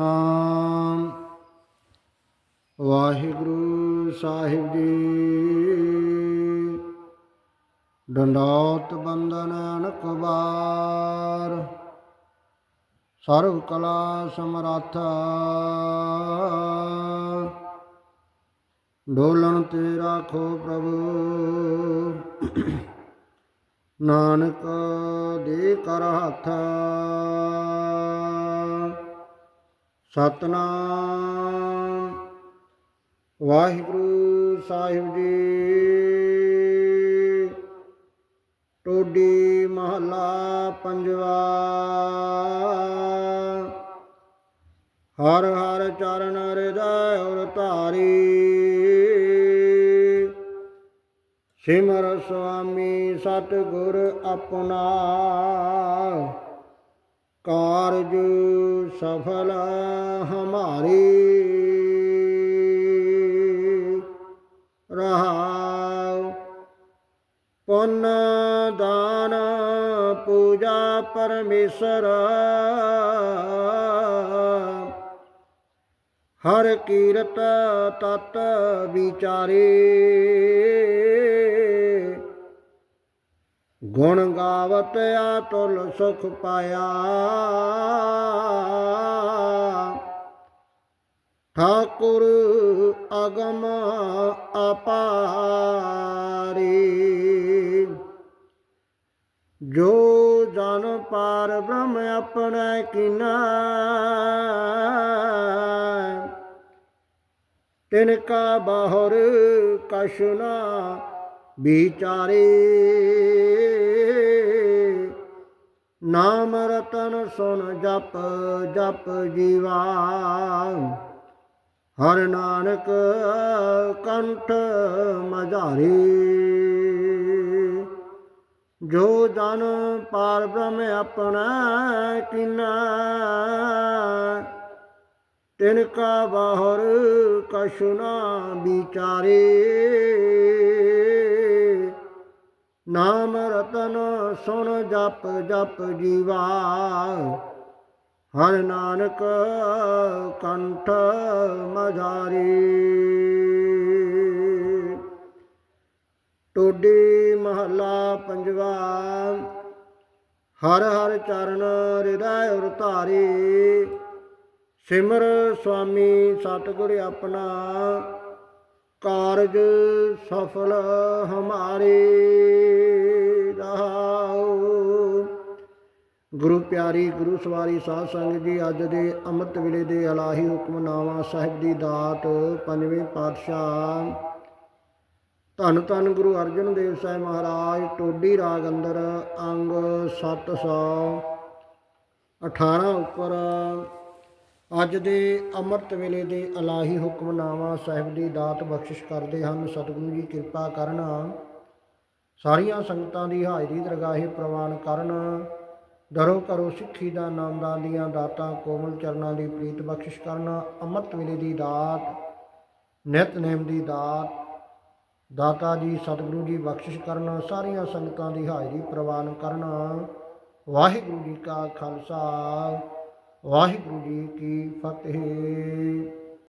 ਆਮ। ਵਾਹਿਗੁਰੂ ਸਾਹਿਬ ਜੀ। ਡੰਡੌਤ ਬੰਦਨ ਅਨਕ ਬਾਰ ਸਰਵ ਕਲਾ ਸਮਰੱਥਾ। ਡੋਲਣ ਤੇ ਰਾਖੋ ਪ੍ਰਭੂ। ਨਾਨਕ ਦੇ ਕਰ ਹੱਥ। ਸਤਨਾਮ। ਵਾਹਿਗੁਰੂ ਸਾਹਿਬ ਜੀ। ਟੋਡੀ ਮਹੱਲਾ ਪੰਜਵਾ। ਹਰ ਹਰ ਚਰਨ ਹਿਰਦੈ ਔਰ ਧਾਰੀ। ਸਿਮਰ ਸੁਆਮੀ ਸਤਿਗੁਰ ਆਪਣਾ। ਕਾਰਜ ਸਫਲ ਹਮਾਰੀ। ਰਹਾਉ ਪੁੰਨ ਦਾਨ ਪੂਜਾ ਪਰਮੇਸ਼ਰ। ਹਰ ਕੀਰਤ ਤਤ ਵਿਚਾਰੇ। ਗੁਣ ਗਾਵਤ ਆਤੁਲ ਸੁਖ ਪਾਇਆ। ਠਾਕੁਰ ਅਗਮ ਅਪਾਰੀ। ਜੋ ਜਨ ਪਾਰ ਬ੍ਰਹਮ ਆਪਣੇ ਕੀਨਾ, ਤਿਨ ਕਾ ਬਾਹਰ ਕਛ ਵਿਚਾਰੇ। ਨਾਮ ਰਤਨ ਸੁਨ ਜਪ ਜਪ ਜੀਵਾ। ਹਰ ਨਾਨਕ ਕੰਠ ਮਝਾਰੇ। ਜੋ ਜਨ ਪਾਰ ਬ੍ਰਹਮ ਆਪਣਾ ਕਿਨਾ, ਤਿਨ ਕਾ ਬਾਹਰ ਕਛੁ ਨਾ ਵਿਚਾਰੇ। ਨਾਮ ਰਤਨ ਸੁਣ ਜਪ ਜਪ ਜੀਵਾ। ਹਰ ਨਾਨਕ ਕੰਠ ਮਝਾਰੀ। ਟੋਡੀ ਮਹੱਲਾ ਪੰਜਵਾ। ਹਰ ਹਰ ਚਰਨ ਹਿਰਦੈ ਉਰ ਧਾਰੀ ਸਿਮਰ ਸੁਆਮੀ ਸਤਿਗੁਰ ਆਪਣਾ। ਕਾਰਜ ਸਫਲ ਹਮਾਰੇ ਰਹਾਉ। ਗੁਰੂ ਪਿਆਰੀ, ਗੁਰੂ ਸਵਾਰੀ ਸਾਧ ਸੰਗਤ ਜੀ, ਅੱਜ ਦੇ ਅੰਮ੍ਰਿਤ ਵੇਲੇ ਦੇ ਇਲਾਹੀ ਹੁਕਮਨਾਮਾ ਸਾਹਿਬ ਦੀ ਦਾਤ ਪੰਜਵੇਂ ਪਾਤਸ਼ਾਹ। ਧੰਨ ਧੰਨ ਗੁਰੂ ਅਰਜਨ ਦੇਵ ਸਾਹਿਬ ਮਹਾਰਾਜ, ਟੋਡੀ ਰਾਗ ਅੰਦਰ ਅੰਗ 718 ਉੱਪਰ ਅੱਜ ਦੇ ਅੰਮ੍ਰਿਤ ਵੇਲੇ ਦੇ ਅਲਾਹੀ ਹੁਕਮਨਾਮਾ ਸਾਹਿਬ ਦੀ ਦਾਤ ਬਖਸ਼ਿਸ਼ ਕਰਦੇ ਹਨ। ਸਤਿਗੁਰੂ ਜੀ ਕਿਰਪਾ ਕਰਨ। ਸਾਰੀਆਂ ਸੰਗਤਾਂ ਦੀ ਹਾਜ਼ਰੀ ਦਰਗਾਹੇ ਪ੍ਰਵਾਨ ਕਰਨ। ਦਰੋ ਕਰੋ ਸਿੱਖੀ ਦਾ ਨਾਮਦਾਨ ਦੀਆਂ ਦਾਤਾਂ ਕੋਮਲ ਚਰਨਾਂ ਦੀ ਪ੍ਰੀਤ ਬਖਸ਼ਿਸ਼ ਕਰਨ। ਅੰਮ੍ਰਿਤ ਵੇਲੇ ਦੀ ਦਾਤ, ਨਿਤ ਨੇਮ ਦੀ ਦਾਤ, ਦਾਤਾ ਜੀ, ਸਤਿਗੁਰੂ ਜੀ ਬਖਸ਼ਿਸ਼ ਕਰਨ। ਸਾਰੀਆਂ ਸੰਗਤਾਂ ਦੀ ਹਾਜ਼ਰੀ ਪ੍ਰਵਾਨ ਕਰਨਾ। ਵਾਹਿਗੁਰੂ ਜੀ ਕਾ ਖਾਲਸਾ। ਵਾਹਿਗੁਰੂ ਜੀ ਕੀ ਫਤਿਹ।